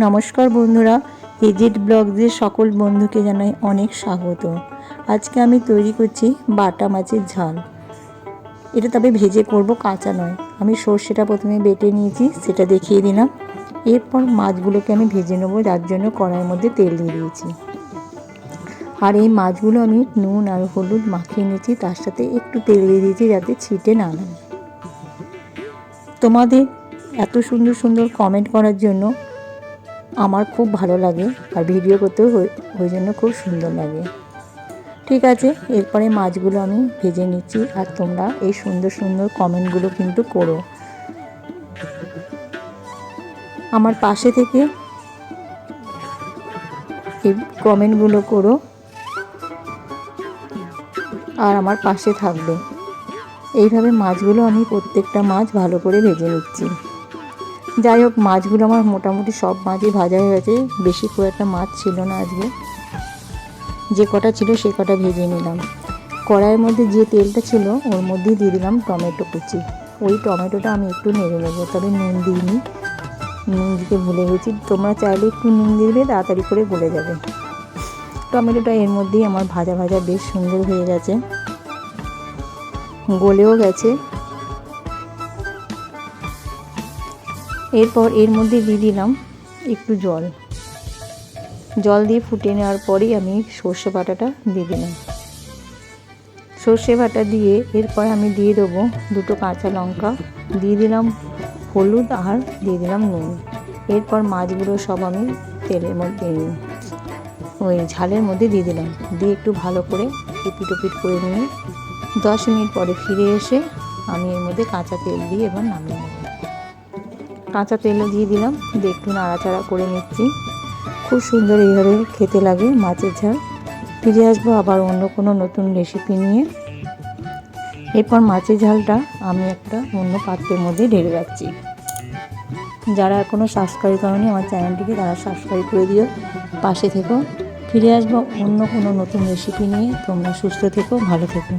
নমস্কার বন্ধুরা এজেড ব্লগদের সকল বন্ধুকে জানাই অনেক স্বাগত। আজকে আমি তৈরি করছি বাটা মাছের ঝাল। এটা তবে ভেজে করব কাঁচা নয়। আমি সর্ষেটা প্রথমে বেটে নিয়েছি, সেটা দেখিয়ে দিলাম। এরপর মাছগুলোকে আমি ভেজে নেব, যার জন্য কড়াইয়ের মধ্যে তেল দিয়ে দিয়েছি। আর এই মাছগুলো আমি নুন আর হলুদ মাখিয়ে নিয়েছি, তার সাথে একটু তেল দিয়ে দিয়েছি যাতে ছিটে না লাগে। তোমাদের এত সুন্দর সুন্দর কমেন্ট করার জন্য আমার খুব ভালো লাগে আর ভিডিও করতেও ওই- জন্য খুব সুন্দর লাগে। ঠিক আছে, এরপরে মাছগুলো আমি ভেজে নিচ্ছি আর তোমরা এই সুন্দর সুন্দর কমেন্টগুলো কিন্তু করো। আমার পাশে থেকে এই কমেন্টগুলো করো। আর আমার পাশে থাকবে। এইভাবে মাছগুলো আমি প্রত্যেকটা মাছ ভালো করে ভেজে নিচ্ছি। যাই হোক, মাছগুলো আমার মোটামুটি সব মাছই ভাজা হয়ে গেছে। বেশি খুব একটা মাছ ছিল না আজকে। যে কটা ছিল সে কটা ভেজে নিলাম। কড়াইয়ের মধ্যে যে তেলটা ছিল, ওর মধ্যেই দিয়ে দিলাম টমেটো কুচি। ওই টমেটোটা আমি একটু নেড়ে নেব, তবে নুন দিইনি। নুন দিতে ভুলে গেছি। তোমরা চাইলে একটু নুন দিলে তাড়াতাড়ি করে গলে যাবে। টমেটোটা এর মধ্যেই আমার ভাজা ভাজা বেশ সুন্দর হয়ে গেছে। গলেও গেছে। এরপর এর মধ্যে দিয়ে দিলাম একটু জল। জল দিয়ে ফুটিয়ে নেওয়ার পরেই আমি সর্ষে বাটাটা দিয়ে দিলাম। সর্ষে বাটা দিয়ে এরপর আমি দিয়ে দেবো দুটো কাঁচা লঙ্কা, দিয়ে দিলাম হলুদ আর দিয়ে দিলাম নুন। এরপর মাছগুলো সব আমি তেলের মধ্যে ওই ঝালের মধ্যে দিয়ে দিলাম। দিয়ে একটু ভালো করে এপিট ওপিট করে নিয়ে দশ মিনিট পরে ফিরে এসে আমি এর মধ্যে কাঁচা তেল দিয়ে এবার নামিয়ে নেব। কাঁচা তেলও দিয়ে দিলাম। একটু নাড়াচাড়া করে নিচ্ছি। খুব সুন্দর এইভাবে খেতে লাগে মাছের ঝাল। ফিরে আসব আবার অন্য কোনো নতুন রেসিপি নিয়ে। এরপর মাছের ঝালটা আমি একটা অন্য পাত্রের মধ্যে ঢেলে রাখছি। যারা এখনও সাবস্ক্রাইব করেনি, আমার চ্যানেলটিকে তারা সাবস্ক্রাইব করে দিও। পাশে থেকো। ফিরে আসব অন্য কোনো নতুন রেসিপি নিয়ে। তোমরা সুস্থ থেকো, ভালো থেকো।